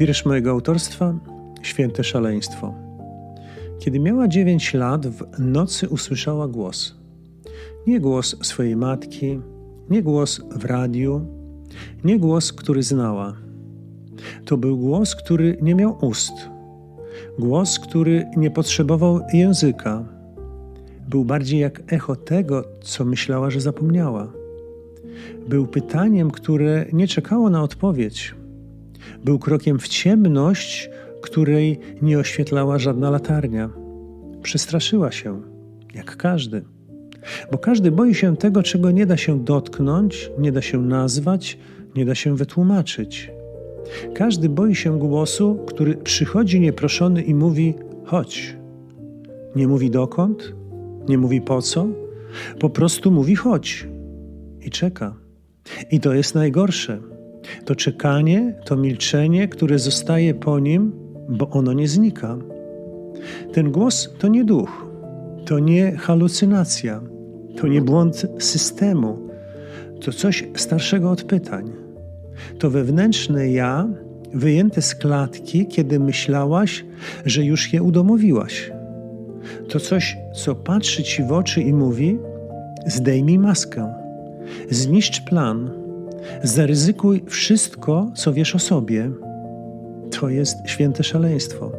Wiersz mojego autorstwa Święte Szaleństwo. Kiedy miała dziewięć lat, w nocy usłyszała głos. Nie głos swojej matki, nie głos w radiu, nie głos, który znała. To był głos, który nie miał ust, głos, który nie potrzebował języka. Był bardziej jak echo tego, co myślała, że zapomniała. Był pytaniem, które nie czekało na odpowiedź. Był krokiem w ciemność, której nie oświetlała żadna latarnia. Przestraszyła się, jak każdy. Bo każdy boi się tego, czego nie da się dotknąć, nie da się nazwać, nie da się wytłumaczyć. Każdy boi się głosu, który przychodzi nieproszony i mówi: chodź. Nie mówi dokąd, nie mówi po co, po prostu mówi: chodź. I czeka. I to jest najgorsze. To czekanie, to milczenie, które zostaje po nim, bo ono nie znika. Ten głos to nie duch, to nie halucynacja, to nie błąd systemu, to coś starszego od pytań. To wewnętrzne ja, wyjęte z klatki, kiedy myślałaś, że już je udomowiłaś. To coś, co patrzy ci w oczy i mówi: zdejmij maskę, zniszcz plan, zaryzykuj wszystko, co wiesz o sobie. To jest święte szaleństwo.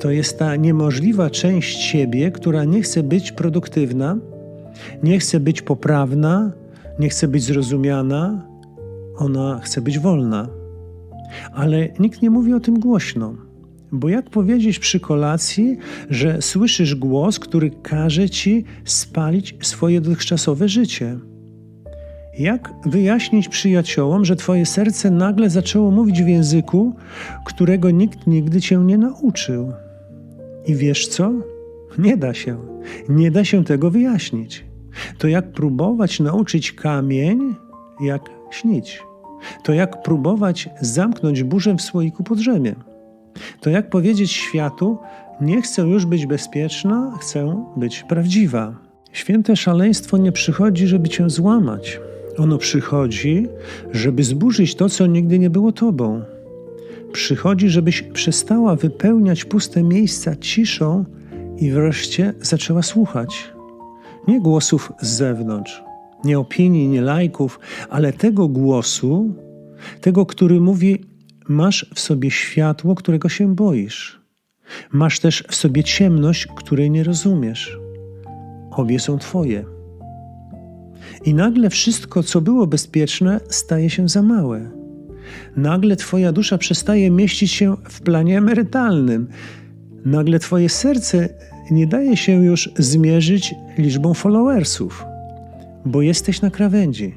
To jest ta niemożliwa część siebie, która nie chce być produktywna, nie chce być poprawna, nie chce być zrozumiana, ona chce być wolna. Ale nikt nie mówi o tym głośno. Bo jak powiedzieć przy kolacji, że słyszysz głos, który każe ci spalić swoje dotychczasowe życie? Jak wyjaśnić przyjaciołom, że twoje serce nagle zaczęło mówić w języku, którego nikt nigdy cię nie nauczył? I wiesz co? Nie da się. Nie da się tego wyjaśnić. To jak próbować nauczyć kamień, jak śnić. To jak próbować zamknąć burzę w słoiku pod. To jak powiedzieć światu, nie chcę już być bezpieczna, chcę być prawdziwa. Święte szaleństwo nie przychodzi, żeby cię złamać. Ono przychodzi, żeby zburzyć to, co nigdy nie było tobą. Przychodzi, żebyś przestała wypełniać puste miejsca ciszą i wreszcie zaczęła słuchać. Nie głosów z zewnątrz, nie opinii, nie lajków, ale tego głosu, tego, który mówi: Masz w sobie światło, którego się boisz. Masz też w sobie ciemność, której nie rozumiesz. Obie są Twoje. I nagle wszystko, co było bezpieczne, staje się za małe. Nagle Twoja dusza przestaje mieścić się w planie emerytalnym. Nagle Twoje serce nie daje się już zmierzyć liczbą followersów, bo jesteś na krawędzi,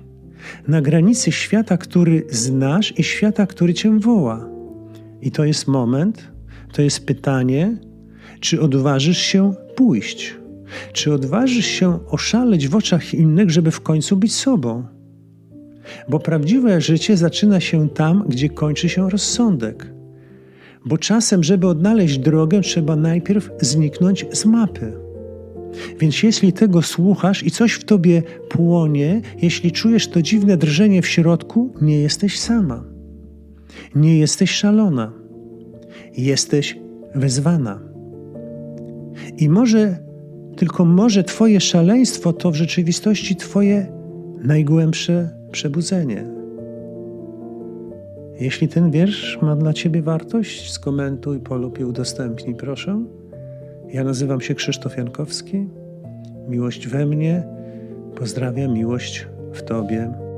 na granicy świata, który znasz i świata, który Cię woła. I to jest moment, to jest pytanie, czy odważysz się pójść czy odważysz się oszaleć w oczach innych, żeby w końcu być sobą? Bo prawdziwe życie zaczyna się tam, gdzie kończy się rozsądek. Bo czasem, żeby odnaleźć drogę, trzeba najpierw zniknąć z mapy. Więc jeśli tego słuchasz i coś w tobie płonie, jeśli czujesz to dziwne drżenie w środku, nie jesteś sama. Nie jesteś szalona. Jesteś wezwana. I może tylko może Twoje szaleństwo to w rzeczywistości Twoje najgłębsze przebudzenie. Jeśli ten wiersz ma dla Ciebie wartość, skomentuj, polub i udostępnij, proszę. Ja nazywam się Krzysztof Jankowski. Miłość we mnie, pozdrawiam miłość w Tobie.